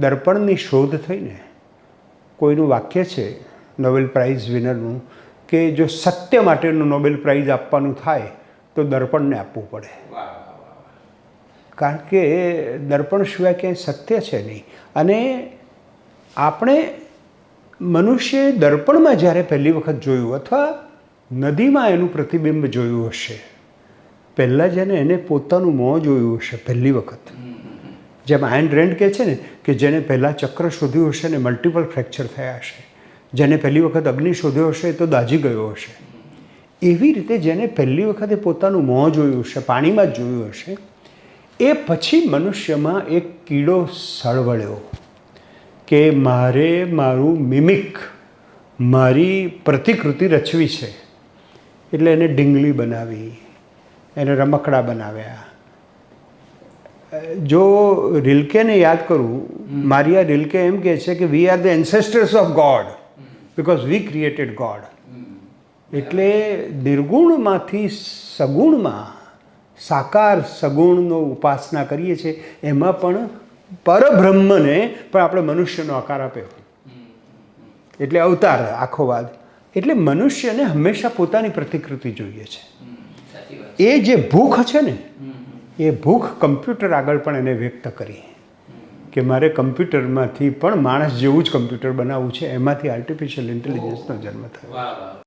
દર્પણની શોધ થઈને કોઈનું વાક્ય છે નોબેલ પ્રાઇઝ વિનરનું કે જો સત્ય માટેનું નોબેલ પ્રાઇઝ આપવાનું થાય તો દર્પણને આપવું પડે. કારણ કે દર્પણ સિવાય ક્યાંય સત્ય છે નહીં. અને આપણે મનુષ્યએ દર્પણમાં જ્યારે પહેલી વખત જોયું અથવા નદીમાં એનું પ્રતિબિંબ જોયું હશે, પહેલાં જેને એને પોતાનું મોં જોયું હશે પહેલી વખત. જેમ આયન રેન્ડ કહે છે ને, કે જેને પહેલાં ચક્ર શોધ્યું હશે ને મલ્ટિપલ ફ્રેક્ચર થયા હશે. જેને પહેલી વખત અગ્નિ શોધ્યો હશે તો દાજી ગયો હશે. એવી રીતે જેને પહેલી વખતે પોતાનું મોં જોયું હશે, પાણીમાં જ જોયું હશે, એ પછી મનુષ્યમાં એક કીડો સળવળ્યો કે મારે મારું મિમિક મારી પ્રતિકૃતિ રચવી છે. એટલે એને ડીંગલી બનાવી, એને રમકડા બનાવ્યા જો રિલ્કેને યાદ કરું મારિયા રિલ્કે એમ કહે છે કે we are the ancestors of God because we created God એટલે નિર્ગુણમાંથી સગુણમાં સાકાર સગુણનો ઉપાસના કરીએ છીએ એમાં પણ પરબ્રહ્મને પણ આપણે મનુષ્યનો આકાર આપ્યો. એટલે અવતાર આખો વાદ. એટલે મનુષ્યને હંમેશા પોતાની પ્રતિકૃતિ જોઈએ છે. એ જે ભૂખ છે ને એ ભૂખ કમ્પ્યુટર આગળ પણ એને વ્યક્ત કરી કે મારે કમ્પ્યુટરમાંથી પણ માણસ જેવું જ કમ્પ્યુટર બનાવવું છે, એમાંથી આર્ટિફિશિયલ ઇન્ટેલિજન્સનો જન્મ થયો.